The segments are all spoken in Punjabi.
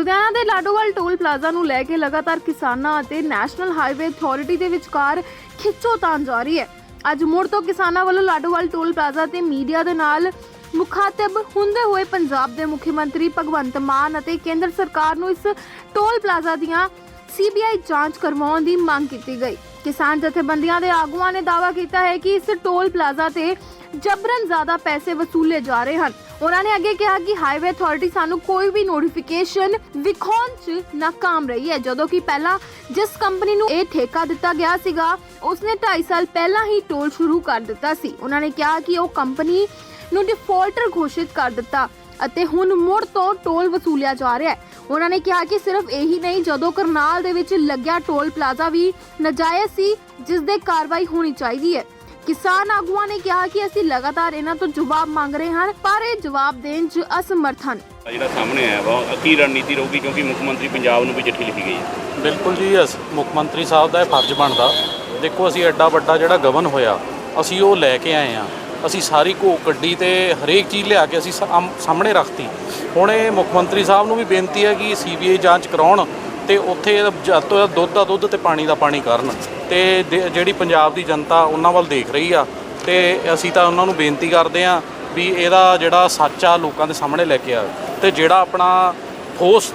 ਲੁਧਿਆਣਾ ਦੇ ਲਾਡੋਵਾਲ ਟੋਲ ਪਲਾਜ਼ਾ ਨੂੰ ਲੈ ਕੇ ਲਗਾਤਾਰ ਕਿਸਾਨਾਂ ਅਤੇ ਨੈਸ਼ਨਲ ਹਾਈਵੇ ਅਥਾਰਟੀ ਦੇ ਵਿਚਕਾਰ ਖਿੱਚੋਤਾਣ ਜਾਰੀ ਹੈ। ਅੱਜ ਮੁੜ ਤੋਂ ਕਿਸਾਨਾਂ ਵੱਲੋਂ ਲਾਡੋਵਾਲ ਟੋਲ ਪਲਾਜ਼ਾ ਤੇ ਮੀਡੀਆ ਦੇ ਨਾਲ ਮੁਖਾਤਬ ਹੁੰਦੇ ਹੋਏ ਪੰਜਾਬ ਦੇ ਮੁੱਖ ਮੰਤਰੀ ਭਗਵੰਤ ਮਾਨ ਅਤੇ ਕੇਂਦਰ ਸਰਕਾਰ ਨੂੰ ਇਸ ਟੋਲ ਪਲਾਜ਼ਾ ਦੀਆਂ ਸੀਬੀਆਈ ਜਾਂਚ ਕਰਵਾਉਣ ਦੀ ਮੰਗ ਕੀਤੀ ਗਈ। ਕਿਸਾਨ ਜਥੇਬੰਦੀਆਂ ਦੇ ਆਗੂਆਂ ਨੇ ਦਾਅਵਾ ਕੀਤਾ ਹੈ ਕਿ ਇਸ ਟੋਲ ਪਲਾਜ਼ਾ ਤੇ ਜਬਰਨ ਜ਼ਿਆਦਾ ਪੈਸੇ ਵਸੂਲੇ ਜਾ ਰਹੇ ਹਨ। ਉਹਨਾਂ ਨੇ ਅੱਗੇ ਕਿਹਾ ਕਿ ਹਾਈਵੇ ਅਥਾਰਟੀ ਸਾਨੂੰ ਕੋਈ ਵੀ ਨੋਟੀਫਿਕੇਸ਼ਨ ਵਿਖਾਉਣ 'ਚ ਨਾਕਾਮ ਰਹੀ ਹੈ। ਜਦੋਂ ਕਿ ਪਹਿਲਾਂ ਜਿਸ ਕੰਪਨੀ ਨੂੰ ਇਹ ਠੇਕਾ ਦਿੱਤਾ ਗਿਆ ਸੀਗਾ, ਉਸਨੇ 2.5 ਸਾਲ ਪਹਿਲਾਂ ਹੀ ਟੋਲ ਸ਼ੁਰੂ ਕਰ ਦਿੱਤਾ ਸੀ। ਉਹਨਾਂ ਨੇ ਕਿਹਾ ਕਿ ਉਹ ਕੰਪਨੀ ਨੂੰ ਡਿਫਾਲਟਰ ਘੋਸ਼ਿਤ ਕਰ ਦਿੱਤਾ ਅਤੇ ਹੁਣ ਮੁੜ ਤੋਂ ਟੋਲ ਵਸੂਲਿਆ ਜਾ ਰਿਹਾ ਹੈ। ਉਹਨਾਂ ਨੇ ਕਿਹਾ ਕਿ ਸਿਰਫ ਇਹੀ ਨਹੀਂ, ਜਦੋਂ ਕਰਨਾਲ ਦੇ ਵਿੱਚ ਲੱਗਿਆ ਟੋਲ ਪਲਾਜ਼ਾ ਵੀ ਨਜਾਇਜ਼ ਸੀ, ਜਿਸ ਦੇ ਕਾਰਵਾਈ ਹੋਣੀ ਚਾਹੀਦੀ ਹੈ। ਕਿਸਾਨ ਆਗੂਆਂ ਨੇ ਕਿਹਾ ਕਿ ਅਸੀਂ ਲਗਾਤਾਰ ਇਹਨਾਂ ਤੋਂ ਜਵਾਬ ਮੰਗ ਰਹੇ ਹਾਂ ਪਰ ਇਹ ਜਵਾਬ ਦੇਣ 'ਚ ਅਸਮਰਥ ਹਨ। ਆ ਜਿਹੜਾ ਸਾਹਮਣੇ ਆਇਆ ਵਾ ਉਹ ਕੀ ਰਣਨੀਤੀ ਰਹੂਗੀ ਕਿਉਂਕਿ ਮੁੱਖ ਮੰਤਰੀ ਪੰਜਾਬ ਨੂੰ ਵੀ ਚਿੱਠੀ ਲਿਖੀ ਗਈ ਹੈ। ਬਿਲਕੁਲ ਜੀ ਅਸ ਮੁੱਖ ਮੰਤਰੀ ਸਾਹਿਬ ਦਾ ਇਹ ਫਰਜ਼ ਬਣਦਾ। ਦੇਖੋ ਅਸੀਂ ਐਡਾ ਵੱਡਾ ਜਿਹੜਾ ਗਵਨ ਹੋਇਆ ਅਸੀਂ ਉਹ ਲੈ ਕੇ ਆਏ ਆ ਅਸੀਂ ਸਾਰੀ ਘੋ ਕੱਢੀ ਤੇ ਹਰੇਕ ਚੀਜ਼ ਲਿਆ ਕੇ ਅਸੀਂ ਸਾਹਮ- ਸਾਹਮਣੇ ਰੱਖਤੀ। ਹੁਣ ਇਹ ਮੁੱਖ ਮੰਤਰੀ ਸਾਹਿਬ ਨੂੰ ਵੀ ਬੇਨਤੀ ਹੈ ਕਿ ਸੀਬੀਆਈ ਜਾਂਚ ਕਰਾਉਣ ਤੇ ਉੱਥੇ ਜਦ ਤੋਂ ਜਦ ਦੁੱਧ ਦਾ ਦੁੱਧ ਤੇ ਪਾਣੀ ਦਾ ਪਾਣੀ ਕਰਨ। ਤੇ ਜਿਹੜੀ ਪੰਜਾਬ ਦੀ ਜਨਤਾ ਉਹਨਾਂ ਵੱਲ ਦੇਖ ਰਹੀ ਆ ਤੇ ਅਸੀਂ ਤਾਂ ਉਹਨਾਂ ਨੂੰ ਬੇਨਤੀ ਕਰਦੇ ਆ ਵੀ ਇਹਦਾ ਜਿਹੜਾ ਸੱਚ ਆ ਲੋਕਾਂ ਦੇ ਸਾਹਮਣੇ ਲੈ ਕੇ ਆਵੇ ਤੇ ਜਿਹੜਾ ਆਪਣਾ ਠੋਸ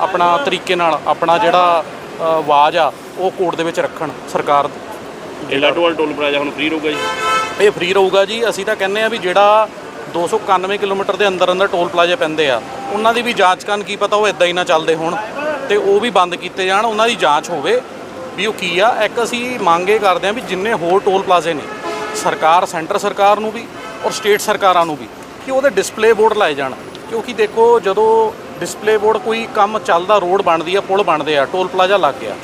ਆਪਣਾ ਤਰੀਕੇ ਨਾਲ ਆਪਣਾ ਜਿਹੜਾ ਆਵਾਜ਼ ਆ ਉਹ ਕੋਰਟ ਦੇ ਵਿੱਚ ਰੱਖਣ ਸਰਕਾਰ ਇਹ ਲਾਡੋਵਾਲ ਟੋਲ ਪਲਾਜ਼ਾ ਹੁਣ ਫ੍ਰੀ ਰਹੂਗਾ ਜੀ? ਇਹ ਫ੍ਰੀ ਰਹੂਗਾ ਜੀ। ਅਸੀਂ ਤਾਂ ਕਹਿੰਦੇ ਆ ਵੀ ਜਿਹੜਾ 291 ਕਿਲੋਮੀਟਰ ਦੇ ਅੰਦਰ ਅੰਦਰ ਟੋਲ ਪਲਾਜ਼ੇ ਪੈਂਦੇ ਆ ਉਹਨਾਂ ਦੀ ਵੀ ਜਾਂਚ ਕਰਨ ਕੀ ਪਤਾ ਉਹ ਇਦਾਂ ਹੀ ਨਾ ਚੱਲਦੇ ਹੋਣ ਤੇ ਉਹ ਵੀ ਬੰਦ ਕੀਤੇ ਜਾਣ ਉਹਨਾਂ ਦੀ ਜਾਂਚ ਹੋਵੇ। ਵੀ ਉਹ ਕੀ ਆ, ਇੱਕ ਅਸੀਂ ਮੰਗ ਇਹ ਕਰਦੇ ਆ ਵੀ ਜਿੰਨੇ ਹੋਰ ਟੋਲ ਪਲਾਜ਼ੇ ਨੇ, ਸਰਕਾਰ, ਸੈਂਟਰ ਸਰਕਾਰ ਨੂੰ ਵੀ ਔਰ ਸਟੇਟ ਸਰਕਾਰਾਂ ਨੂੰ ਵੀ, ਕਿ ਉਹਦੇ ਡਿਸਪਲੇ ਬੋਰਡ ਲਾਏ ਜਾਣ। ਕਿਉਂਕਿ ਦੇਖੋ, ਜਦੋਂ ਡਿਸਪਲੇ ਬੋਰਡ ਕੋਈ ਕੰਮ ਚੱਲਦਾ, ਰੋਡ ਬਣਦੀ ਆ, ਪੁਲ ਬਣਦੇ ਆ, ਟੋਲ ਪਲਾਜ਼ਾ ਲੱਗ ਗਿਆ।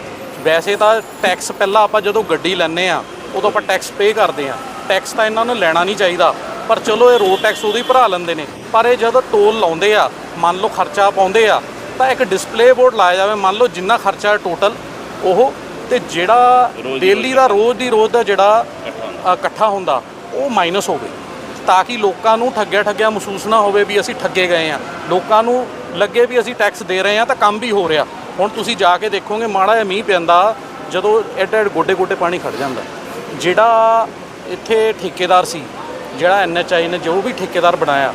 ਵੈਸੇ ਤਾਂ ਟੈਕਸ ਪਹਿਲਾਂ ਆਪਾਂ ਜਦੋਂ ਗੱਡੀ ਲੈਂਦੇ ਆ ਉਦੋਂ ਆਪਾਂ ਟੈਕਸ ਪੇ ਕਰਦੇ ਆ ਟੈਕਸ ਤਾਂ ਇਹਨਾਂ ਨੂੰ ਲੈਣਾ ਨਹੀਂ ਚਾਹੀਦਾ, ਪਰ ਚਲੋ ਇਹ ਰੋਡ ਟੈਕਸ ਉਹਦੀ ਭਰਾ ਲੈਂਦੇ ਨੇ। ਪਰ ਇਹ ਜਦੋਂ ਟੋਲ ਲਾਉਂਦੇ ਆ, ਮੰਨ ਲਓ ਖਰਚਾ ਪਾਉਂਦੇ ਆ, ਤਾਂ ਇੱਕ ਡਿਸਪਲੇ ਬੋਰਡ ਲਾਇਆ ਜਾਵੇ, ਮੰਨ ਲਓ ਜਿੰਨਾ ਖਰਚਾ ਟੋਟਲ ਉਹ ਤੇ ਜਿਹੜਾ ਡੇਲੀ ਦਾ ਰੋਜ਼ ਦੀ ਰੋਜ਼ ਦਾ ਜਿਹੜਾ ਇਕੱਠਾ ਹੁੰਦਾ। ਉਹ ਮਾਈਨਸ ਹੋਵੇ ਤਾਂ ਕਿ ਲੋਕਾਂ ਨੂੰ ਠੱਗਿਆ ਠੱਗਿਆ ਮਹਿਸੂਸ ਨਾ ਹੋਵੇ ਵੀ ਅਸੀਂ ਠੱਗੇ ਗਏ ਆ ਲੋਕਾਂ ਨੂੰ ਲੱਗੇ ਵੀ ਅਸੀਂ ਟੈਕਸ ਦੇ ਰਹੇ ਆ ਤਾਂ ਕੰਮ ਵੀ ਹੋ ਰਿਹਾ। ਹੁਣ ਤੁਸੀਂ ਜਾ ਕੇ ਦੇਖੋਗੇ ਮਾੜਾ ਜਿਹਾ ਮੀਂਹ ਪੈਂਦਾ ਜਦੋਂ ਐਡ ਐਡ ਗੋਡੇ ਗੋਡੇ ਪਾਣੀ ਖੜ ਜਾਂਦਾ। ਜਿਹੜਾ ਇੱਥੇ ਠੇਕੇਦਾਰ ਸੀ ਜਿਹੜਾ ਐਨਐਚਆਈ ਨੇ ਜੋ ਵੀ ਠੇਕੇਦਾਰ ਬਣਾਇਆ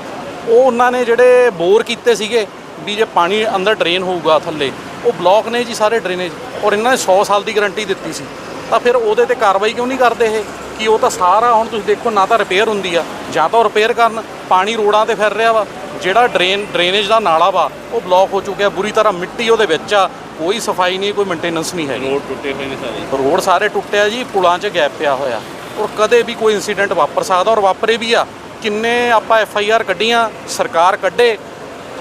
ਉਹ ਉਹਨਾਂ ਨੇ ਜਿਹੜੇ ਬੋਰ ਕੀਤੇ ਸੀਗੇ ਵੀ ਜੇ ਪਾਣੀ ਅੰਦਰ ਡਰੇਨ ਹੋਊਗਾ ਥੱਲੇ ਉਹ ਬਲੌਕ ਨੇ ਜੀ ਸਾਰੇ ਡਰੇਨੇਜ ਔਰ ਇਹਨਾਂ ਨੇ 100 ਸਾਲ ਦੀ ਗਾਰੰਟੀ ਦਿੱਤੀ ਸੀ। ਤਾਂ ਫਿਰ ਉਹਦੇ ਤੇ ਕਾਰਵਾਈ ਕਿਉਂ ਨਹੀਂ ਕਰਦੇ ਇਹ? ਕਿ ਉਹ ਤਾਂ ਸਾਰਾ ਹੁਣ ਤੁਸੀਂ ਦੇਖੋ ਨਾ ਤਾਂ ਰਿਪੇਅਰ ਹੁੰਦੀ ਆ ਜਾਂ ਤਾਂ ਉਹ ਰਿਪੇਅਰ ਕਰਨ ਪਾਣੀ ਰੋਡਾਂ ਤੇ ਫਿਰ ਰਿਹਾ ਵਾ। ਜਿਹੜਾ ਡਰੇਨ ਡਰੇਨੇਜ ਦਾ ਨਾਲਾ ਵਾ ਉਹ ਬਲੌਕ ਹੋ ਚੁੱਕਿਆ ਬੁਰੀ ਤਰ੍ਹਾਂ ਮਿੱਟੀ ਉਹਦੇ ਵਿੱਚ ਆ ਕੋਈ ਸਫ਼ਾਈ ਨਹੀਂ ਕੋਈ ਮੇਨਟੇਨੈਂਸ ਨਹੀਂ ਹੈਗੀ। ਰੋਡ ਟੁੱਟੇ ਹੋਏ ਨੇ ਸਾਰੇ। ਰੋਡ ਸਾਰੇ ਟੁੱਟਿਆ ਜੀ ਪੁਲਾਂ 'ਚ ਗੈਪ ਪਿਆ ਹੋਇਆ। ਔਰ ਕਦੇ ਵੀ ਕੋਈ ਇਨਸੀਡੈਂਟ ਵਾਪਰ ਸਕਦਾ ਔਰ ਵਾਪਰੇ ਵੀ ਆ। ਕਿੰਨੇ ਆਪਾਂ ਐਫ ਆਈ ਆਰ ਕੱਢੀਆਂ ਸਰਕਾਰ ਕੱਢੇ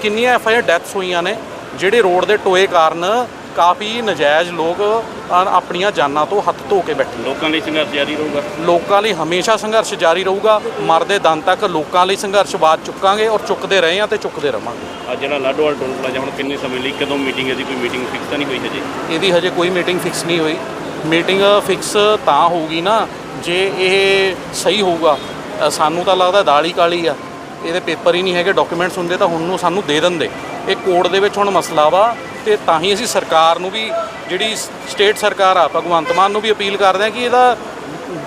ਕਿੰਨੀਆਂ ਐਫ ਆਈ ਆਰ ਡੈਥਸ ਹੋਈਆਂ ਨੇ। ਜਿਹੜੇ ਰੋਡ ਦੇ ਟੋਏ ਕਾਰਨ ਕਾਫੀ ਨਜਾਇਜ਼ ਲੋਕ ਅ- ਆਪਣੀਆਂ ਜਾਨਾਂ ਤੋਂ ਹੱਥ ਧੋ ਕੇ ਬੈਠੇ ਲੋਕਾਂ ਲਈ ਸੰਘਰਸ਼ ਜਾਰੀ ਰਹੂਗਾ। ਲੋਕਾਂ ਲਈ ਹਮੇਸ਼ਾ ਸੰਘਰਸ਼ ਜਾਰੀ ਰਹੂਗਾ। ਮਰਦੇ ਦਮ ਤੱਕ ਲੋਕਾਂ ਲਈ ਸੰਘਰਸ਼ ਬਾਅਦ ਚੁੱਕਾਂਗੇ ਔਰ ਚੁੱਕਦੇ ਰਹੇ ਆ ਤੇ ਚੁੱਕਦੇ ਰਵਾਂਗੇ। ਆ ਜਿਹੜਾ ਲਾਡੋਵਾਲ ਟੋਲ ਪਲਾਜ਼ਾ ਹੁਣ ਕਿੰਨੇ ਸਮੇਂ ਲਈ ਕਦੋਂ ਮੀਟਿੰਗ ਹੈ ਜੀ? ਕੋਈ ਮੀਟਿੰਗ ਫਿਕਸ ਤਾਂ ਨਹੀਂ ਹੋਈ ਹਜੇ? ਇਹਦੀ ਹਜੇ ਕੋਈ ਮੀਟਿੰਗ ਫਿਕਸ ਨਹੀਂ ਹੋਈ। ਮੀਟਿੰਗ ਫਿਕਸ ਤਾਂ ਹੋਊਗੀ ਨਾ ਜੇ ਇਹ ਸਹੀ ਹੋਊਗਾ। ਅ, ਸਾਨੂੰ ਤਾਂ ਲੱਗਦਾ ਦਾਲ ਹੀ ਕਾਲੀ ਆ। ਇਹਦੇ ਪੇਪਰ ਹੀ ਨਹੀਂ ਹੈਗੇ ਡਾਕੂਮੈਂਟਸ ਹੁੰਦੇ ਤਾਂ ਹੁਣ ਨੂੰ ਸਾਨੂੰ ਦੇ ਦਿੰਦੇ। ਇਹ ਕੋਰਟ ਦੇ ਵਿੱਚ ਹੁਣ ਮਸਲਾ ਵਾ ਤੇ ਤਾਂ ਹੀ ਅਸੀਂ ਸਰਕਾਰ ਨੂੰ ਵੀ ਜਿਹੜੀ ਸਟੇਟ ਸਰਕਾਰ ਆ ਭਗਵੰਤ ਮਾਨ ਨੂੰ ਵੀ ਅਪੀਲ ਕਰਦੇ ਹਾਂ ਕਿ ਇਹਦਾ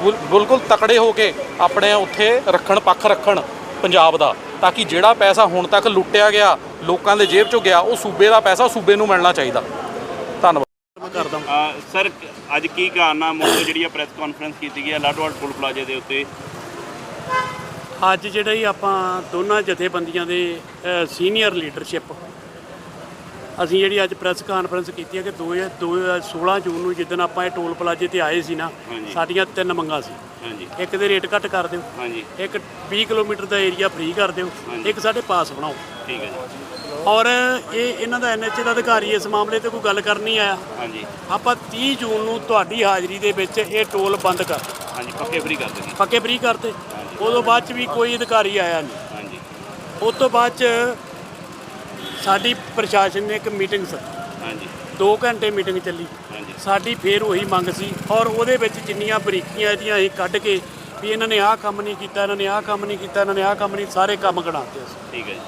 ਬਿਲ- ਬਿਲਕੁਲ ਤਕੜੇ ਹੋ ਕੇ ਆਪਣੇ ਉੱਥੇ ਰੱਖਣ, ਪੱਖ ਰੱਖਣ ਪੰਜਾਬ ਦਾ, ਤਾਂ ਕਿ ਜਿਹੜਾ ਪੈਸਾ ਹੁਣ ਤੱਕ ਲੁੱਟਿਆ ਗਿਆ, ਲੋਕਾਂ ਦੇ ਜੇਬ 'ਚੋਂ ਗਿਆ, ਉਹ ਸੂਬੇ ਦਾ ਪੈਸਾ ਸੂਬੇ ਨੂੰ ਮਿਲਣਾ ਚਾਹੀਦਾ। ਧੰਨਵਾਦ। ਸਰ, ਅੱਜ ਕੀ ਕਾਰਨ ਆ ਮੁੱਖ ਜਿਹੜੀ ਆ ਪ੍ਰੈਸ ਕਾਨਫਰੰਸ ਕੀਤੀ ਗਈ ਹੈ ਲਾਡੋਵਾਲ ਟੋਲ ਪਲਾਜ਼ੇ ਦੇ ਉੱਤੇ? ਅੱਜ ਜਿਹੜਾ ਹੀ ਆਪਾਂ ਦੋਨਾਂ ਜਥੇਬੰਦੀਆਂ ਦੇ ਸੀਨੀਅਰ ਲੀਡਰਸ਼ਿਪ ਅਸੀਂ ਜਿਹੜੀ ਅੱਜ ਪ੍ਰੈਸ ਕਾਨਫਰੰਸ ਕੀਤੀ ਹੈ ਕਿ 2016 ਜੂਨ ਨੂੰ ਜਿੱਦਣ ਆਪਾਂ ਇਹ ਟੋਲ ਪਲਾਜ਼ੇ ਤੇ ਆਏ ਸੀ ਨਾ। ਸਾਡੀਆਂ ਤਿੰਨ ਮੰਗਾਂ ਸੀ। ਹਾਂਜੀ। ਇੱਕ ਦੇ ਰੇਟ ਘੱਟ ਕਰ ਦਿਓ ਹਾਂਜੀ। ਇੱਕ 20 ਕਿਲੋਮੀਟਰ ਦਾ ਏਰੀਆ ਫ੍ਰੀ ਕਰ ਦਿਓ। ਇੱਕ ਸਾਡੇ ਪਾਸ ਬਣਾਓ। ਠੀਕ ਹੈ ਜੀ। ਔਰ ਇਹ ਇਹਨਾਂ ਦਾ ਐਨਐਚਏ ਦਾ ਅਧਿਕਾਰੀ ਇਸ ਮਾਮਲੇ ਤੇ ਕੋਈ ਗੱਲ ਕਰਨ ਨਹੀਂ ਆਇਆ। ਹਾਂਜੀ। ਆਪਾਂ 30 ਜੂਨ ਨੂੰ ਤੁਹਾਡੀ ਹਾਜ਼ਰੀ ਦੇ ਵਿੱਚ ਇਹ ਟੋਲ ਬੰਦ ਕਰ ਹਾਂਜੀ ਪੱਕੇ ਫ੍ਰੀ ਕਰ ਪੱਕੇ ਫ੍ਰੀ ਕਰਤੇ ਉਦੋਂ ਬਾਅਦ ਚ ਵੀ ਕੋਈ ਅਧਿਕਾਰੀ ਆਇਆ ਨਹੀਂ। ਹਾਂਜੀ। ਉਸ ਤੋਂ ਬਾਅਦ ਚ ਸਾਡੀ ਪ੍ਰਸ਼ਾਸਨ ਨੇ ਇੱਕ ਮੀਟਿੰਗ ਸੱਦੀ ਹਾਂਜੀ। 2 ਘੰਟੇ ਮੀਟਿੰਗ ਚੱਲੀ। ਹਾਂਜੀ। ਸਾਡੀ ਫੇਰ ਉਹੀ ਮੰਗ ਸੀ ਔਰ ਉਹਦੇ ਵਿੱਚ ਜਿੰਨੀਆਂ ਬਰੀਕੀਆਂ ਇਹਦੀਆਂ ਅਸੀਂ ਕੱਢ ਕੇ ਵੀ ਇਹਨਾਂ ਨੇ ਆਹ ਕੰਮ ਨਹੀਂ ਕੀਤਾ ਇਹਨਾਂ ਨੇ ਆਹ ਕੰਮ ਨਹੀਂ ਕੀਤਾ ਇਹਨਾਂ ਨੇ ਆਹ ਕੰਮ ਨਹੀਂ ਸਾਰੇ ਕੰਮ ਗਣਾਤੇ ਅਸੀਂ। ਠੀਕ ਹੈ ਜੀ।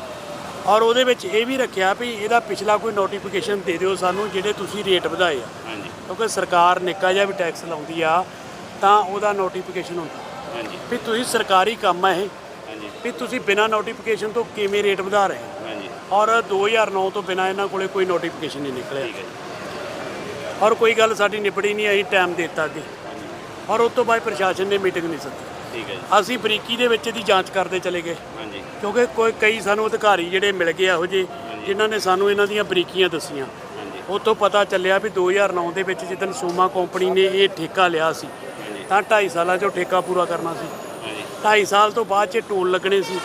ਔਰ ਉਹਦੇ ਵਿੱਚ ਇਹ ਵੀ ਰੱਖਿਆ ਵੀ ਇਹਦਾ ਪਿਛਲਾ ਕੋਈ ਨੋਟੀਫਿਕੇਸ਼ਨ ਦੇ ਦਿਓ ਸਾਨੂੰ ਜਿਹੜੇ ਤੁਸੀਂ ਰੇਟ ਵਧਾਏ ਆ। ਹਾਂਜੀ। ਕਿਉਂਕਿ ਸਰਕਾਰ ਨਿੱਕਾ ਜਿਹਾ ਵੀ ਟੈਕਸ ਲਾਉਂਦੀ ਆ ਤਾਂ ਉਹਦਾ ਨੋਟੀਫਿਕੇਸ਼ਨ ਹੁੰਦਾ। ਹਾਂਜੀ। ਵੀ ਤੁਸੀਂ ਸਰਕਾਰੀ ਕੰਮ ਆ ਇਹ। ਹਾਂਜੀ। ਵੀ ਤੁਸੀਂ ਬਿਨਾਂ ਨੋਟੀਫਿਕੇਸ਼ਨ ਤੋਂ ਕਿਵੇਂ ਰੇਟ ਵਧਾ ਰਹੇ ਹੋ? ਹਾਂਜੀ। ਔਰ 2009 ਤੋਂ ਬਿਨਾਂ ਇਹਨਾਂ ਕੋਲੇ ਕੋਈ ਨੋਟੀਫਿਕੇਸ਼ਨ ਨਹੀਂ ਨਿਕਲਿਆ। ਠੀਕ ਹੈ ਜੀ। ਔਰ ਕੋਈ ਗੱਲ ਸਾਡੀ ਨਿਬੜੀ ਨਹੀਂ ਅਸੀਂ ਟਾਈਮ ਦੇ ਦਿੱਤਾ ਅੱਗੇ। ਔਰ ਉਸ ਤੋਂ ਬਾਅਦ ਪ੍ਰਸ਼ਾਸਨ ਨੇ ਮੀਟਿੰਗ ਨਹੀਂ ਸੱਦੀ। ਠੀਕ ਹੈ ਜੀ। ਅਸੀਂ ਬਰੀਕੀ ਦੇ ਵਿੱਚ ਇਹਦੀ ਜਾਂਚ ਕਰਦੇ ਚਲੇ ਗਏ। ਹਾਂਜੀ। ਕਿਉਂਕਿ ਕੋਈ ਕਈ ਸਾਨੂੰ ਅਧਿਕਾਰੀ ਜਿਹੜੇ ਮਿਲ ਗਏ ਇਹੋ ਜਿਹੇ ਜਿਨ੍ਹਾਂ ਨੇ ਸਾਨੂੰ ਇਹਨਾਂ ਦੀਆਂ ਬਰੀਕੀਆਂ ਦੱਸੀਆਂ। ਹਾਂਜੀ। ਉਹ ਤੋਂ ਪਤਾ ਚੱਲਿਆ ਵੀ 2009 ਦੇ ਵਿੱਚ ਜਦੋਂ ਸੋਮਾ ਕੰਪਨੀ ਨੇ ਇਹ ਠੇਕਾ ਲਿਆ ਸੀ ਤਾਂ 2.5 ਸਾਲਾਂ 'ਚੋਂ ਠੇਕਾ ਪੂਰਾ ਕਰਨਾ ਸੀ। ਹਾਂਜੀ। 2.5 ਸਾਲ ਤੋਂ ਬਾਅਦ 'ਚ ਟੋਲ ਲੱਗਣੇ ਸੀ।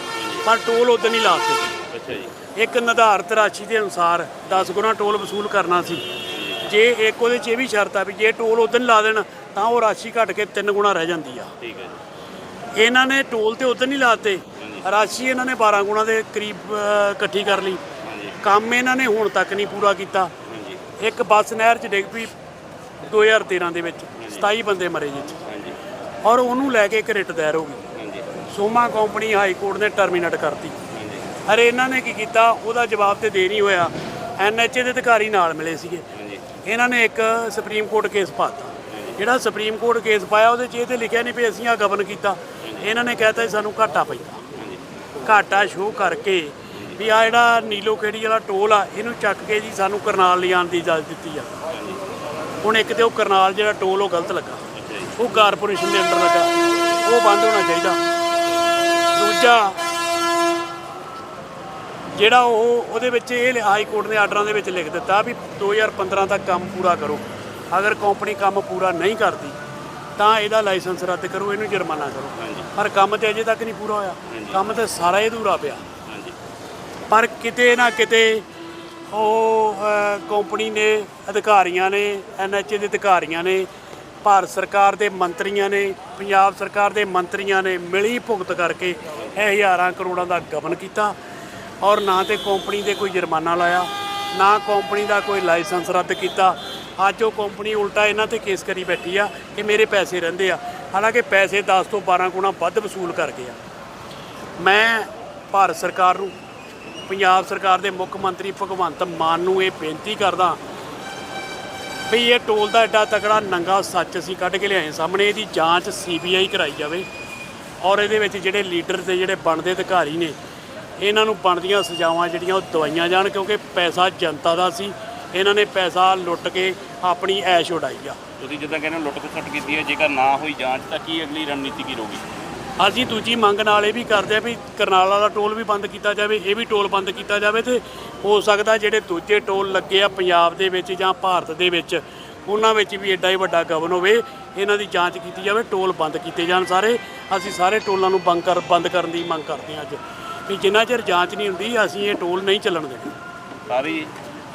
ਪਰ ਟੋਲ ਉਦੋਂ ਨਹੀਂ ਲਾਤੇ। ਅੱਛਾ ਜੀ। ਇੱਕ ਨਿਰਧਾਰਤ ਰਾਸ਼ੀ ਦੇ ਅਨੁਸਾਰ 10 ਗੁਣਾ ਟੋਲ ਵਸੂਲ ਕਰਨਾ ਸੀ। ਜੇ ਇੱਕ ਉਹਦੇ 'ਚ ਇਹ ਵੀ ਸ਼ਰਤ ਆ ਵੀ ਜੇ ਟੋਲ ਉਦੋਂ ਲਾ ਦੇਣ ਤਾਂ ਉਹ ਰਾਸ਼ੀ ਘਟ ਕੇ 3 ਗੁਣਾ ਰਹਿ ਜਾਂਦੀ ਆ। ਠੀਕ ਹੈ ਜੀ। ਇਹਨਾਂ ਨੇ ਟੋਲ ਤੇ ਉਦੋਂ ਨਹੀਂ ਲਾਤੇ। ਰਾਸ਼ੀ ਇਹਨਾਂ ਨੇ 12 ਗੁਣਾ ਦੇ ਕਰੀਬ ਇਕੱਠੀ ਕਰ ਲਈ। ਕੰਮ ਇਹਨਾਂ ਨੇ ਹੁਣ ਤੱਕ ਨਹੀਂ ਪੂਰਾ ਕੀਤਾ। ਇੱਕ ਬੱਸ ਨਹਿਰ 'ਚ ਡਿੱਗ ਪਈ 2013 ਦੇ ਵਿੱਚ। 27 ਬੰਦੇ ਮਰੇ ਜੀ। ਔਰ ਉਹਨੂੰ ਲੈ ਕੇ ਇੱਕ ਰਿਟ ਦਾਇਰ ਹੋ ਗਈ। ਸੋਮਾ ਕੰਪਨੀ ਹਾਈ ਕੋਰਟ ਨੇ ਟਰਮੀਨੇਟ ਕਰਤੀ। ਅਰੇ ਇਹਨਾਂ ਨੇ ਕੀ ਕੀਤਾ? ਉਹਦਾ ਜਵਾਬ ਤੇ ਦੇ ਨਹੀਂ ਹੋਇਆ ਐਨਐਚਏ ਦੇ ਅਧਿਕਾਰੀ ਨਾਲ ਮਿਲੇ ਸੀਗੇ। ਇਹਨਾਂ ਨੇ ਇੱਕ ਸੁਪਰੀਮ ਕੋਰਟ ਕੇਸ ਪਾਤਾ। ਜਿਹੜਾ ਸੁਪਰੀਮ ਕੋਰਟ ਕੇਸ ਪਾਇਆ ਉਹਦੇ 'ਚ ਇਹ ਤੇ ਲਿਖਿਆ ਨਹੀਂ ਵੀ ਅਸੀਂ ਆ ਗਵਰਨ ਕੀਤਾ। ਇਹਨਾਂ ਨੇ ਕਹਿਤਾ ਸਾਨੂੰ ਘਾਟਾ ਪੈਂਦਾ ਹਾਂਜੀ। ਘਾਟਾ ਸ਼ੋਅ ਕਰਕੇ ਵੀ ਆ ਜਿਹੜਾ ਨੀਲੋ ਖੇੜੀ ਵਾਲਾ ਟੋਲ ਆ ਇਹਨੂੰ ਚੱਕ ਕੇ ਜੀ ਸਾਨੂੰ ਕਰਨਾਲ ਲਿਜਾਣ ਦੀ ਇਜਾਜ਼ਤ ਦਿੱਤੀ ਆ। ਹੁਣ ਇੱਕ ਤੇ ਉਹ ਕਰਨਾਲ ਜਿਹੜਾ ਟੋਲ ਉਹ ਗਲਤ ਲੱਗਾ। ਉਹ ਕਾਰਪੋਰੇਸ਼ਨ ਦੇ ਅੰਡਰ ਲੱਗਾ। ਉਹ ਬੰਦ ਹੋਣਾ ਚਾਹੀਦਾ। ਦੂਜਾ ਜਿਹੜਾ ਉਹ ਉਹਦੇ ਵਿੱਚ ਇਹ ਹਾਈ ਕੋਰਟ ਨੇ ਆਰਡਰਾਂ ਦੇ ਵਿੱਚ ਲਿਖ ਦਿੱਤਾ ਵੀ 2015 ਤੱਕ ਕੰਮ ਪੂਰਾ ਕਰੋ। ਅਗਰ ਕੰਪਨੀ ਕੰਮ ਪੂਰਾ ਨਹੀਂ ਕਰਦੀ ਤਾਂ ਇਹਦਾ ਲਾਇਸੈਂਸ ਰੱਦ ਕਰੋ ਇਹਨੂੰ ਜੁਰਮਾਨਾ ਕਰੋ। ਪਰ ਕੰਮ ਤੇ ਅਜੇ ਤੱਕ ਨਹੀਂ ਪੂਰਾ ਹੋਇਆ। ਕੰਮ ਤੇ ਸਾਰਾ ਹੀ ਅਧੂਰਾ ਪਿਆ। ਪਰ ਕਿਤੇ ਨਾ ਕਿਤੇ ਉਹ ਕੰਪਨੀ ਨੇ ਅਧਿਕਾਰੀਆਂ ਨੇ ਐਨਐਚਏ ਦੇ ਅਧਿਕਾਰੀਆਂ ਨੇ ਭਾਰਤ ਸਰਕਾਰ ਦੇ ਮੰਤਰੀਆਂ ਨੇ, ਪੰਜਾਬ ਸਰਕਾਰ ਦੇ ਮੰਤਰੀਆਂ ਨੇ ਮਿਲੀ ਭੁਗਤ ਕਰਕੇ ਇਹ ਹਜ਼ਾਰਾਂ ਕਰੋੜਾਂ ਦਾ ਗਬਨ ਕੀਤਾ ਔਰ ਨਾ ਤੇ ਕੰਪਨੀ ਦੇ ਕੋਈ ਜੁਰਮਾਨਾ ਲਾਇਆ, ਨਾ ਕੰਪਨੀ ਦਾ ਕੋਈ ਲਾਇਸੈਂਸ ਰੱਦ ਕੀਤਾ। ਅੱਜ ਉਹ ਕੰਪਨੀ ਉਲਟਾ ਇਹਨਾਂ ਤੇ ਕੇਸ ਕਰੀ ਬੈਠੀ ਆ ਕਿ ਮੇਰੇ ਪੈਸੇ ਰਹਿੰਦੇ ਆ। ਹਾਲਾਂਕਿ ਪੈਸੇ 10 ਤੋਂ 12 ਗੁਣਾ ਵੱਧ ਵਸੂਲ ਕਰ ਗਏ ਆ। ਮੈਂ ਭਾਰਤ ਸਰਕਾਰ ਨੂੰ, ਪੰਜਾਬ ਸਰਕਾਰ ਦੇ ਮੁੱਖ ਮੰਤਰੀ ਭਗਵੰਤ ਮਾਨ ਨੂੰ ਇਹ ਬੇਨਤੀ ਕਰਦਾ ਵੀ ਇਹ ਟੋਲ ਦਾ ਐਡਾ ਤਕੜਾ ਨੰਗਾ ਸੱਚ ਅਸੀਂ ਕੱਢ ਕੇ ਲਿਆਏ ਸਾਹਮਣੇ ਇਹਦੀ ਜਾਂਚ ਸੀਬੀਆਈ ਕਰਾਈ ਜਾਵੇ ਔਰ ਇਹਦੇ ਵਿੱਚ ਜਿਹੜੇ ਲੀਡਰ ਤੇ ਜਿਹੜੇ ਬਣਦੇ ਅਧਿਕਾਰੀ ਨੇ, ਇਹਨਾਂ ਨੂੰ ਬਣਦੀਆਂ ਸਜ਼ਾਵਾਂ ਜਿਹੜੀਆਂ ਉਹ ਦਵਾਈਆਂ ਜਾਣ ਕਿਉਂਕਿ ਪੈਸਾ ਜਨਤਾ ਦਾ ਸੀ, ਇਹਨਾਂ ਨੇ ਪੈਸਾ ਲੁੱਟ ਕੇ ਆਪਣੀ ਐਸ਼ ਉਡਾਈ ਆ। ਤੁਸੀਂ ਜਿੱਦਾਂ ਕਹਿੰਦੇ ਲੁੱਟ ਖਸੁੱਟ ਕੀਤੀ ਹੈ, ਜੇਕਰ ਨਾ ਹੋਈ ਜਾਂਚ ਤਾਂ ਕੀ ਅਗਲੀ ਰਣਨੀਤੀ ਕੀ ਰਹੂਗੀ? ਅਸੀਂ ਦੂਜੀ ਮੰਗ ਨਾਲ ਇਹ ਵੀ ਕਰਦੇ ਆ ਵੀ ਕਰਨਾਲ ਵਾਲਾ ਟੋਲ ਵੀ ਬੰਦ ਕੀਤਾ ਜਾਵੇ ਇਹ ਵੀ ਟੋਲ ਬੰਦ ਕੀਤਾ ਜਾਵੇ ਤੇ ਹੋ ਸਕਦਾ ਜਿਹੜੇ ਦੂਜੇ ਟੋਲ ਲੱਗੇ ਆ ਪੰਜਾਬ ਦੇ ਵਿੱਚ ਜਾਂ ਭਾਰਤ ਦੇ ਵਿੱਚ ਉਹਨਾਂ ਵਿੱਚ ਵੀ ਐਡਾ ਹੀ ਵੱਡਾ ਗਵਨ ਹੋਵੇ ਇਹਨਾਂ ਦੀ ਜਾਂਚ ਕੀਤੀ ਜਾਵੇ ਟੋਲ ਬੰਦ ਕੀਤੇ ਜਾਣ ਸਾਰੇ। ਅਸੀਂ ਸਾਰੇ ਟੋਲਾਂ ਨੂੰ ਬੰਦ ਕਰ ਬੰਦ ਕਰਨ ਦੀ ਮੰਗ ਕਰਦੇ ਹਾਂ ਅੱਜ। ਵੀ ਜਿੰਨਾ ਚਿਰ ਜਾਂਚ ਨਹੀਂ ਹੁੰਦੀ ਅਸੀਂ ਇਹ ਟੋਲ ਨਹੀਂ ਚੱਲਣ ਦੇਣੇ। ਸਾਰੀ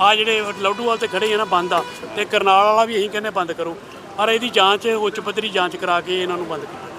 ਆ ਜਿਹੜੇ ਲੌਡੂਵਾਲ ਤੇ ਖੜੇ ਆ ਨਾ ਬੰਦ ਆ ਤੇ ਕਰਨਾਲ ਵਾਲਾ ਵੀ ਅਸੀਂ ਕਹਿੰਦੇ ਬੰਦ ਕਰੋ। ਪਰ ਇਹਦੀ ਜਾਂਚ ਉੱਚ ਪੱਧਰੀ ਜਾਂਚ ਕਰਾ ਕੇ ਇਹਨਾਂ ਨੂੰ ਬੰਦ ਕੀਤਾ।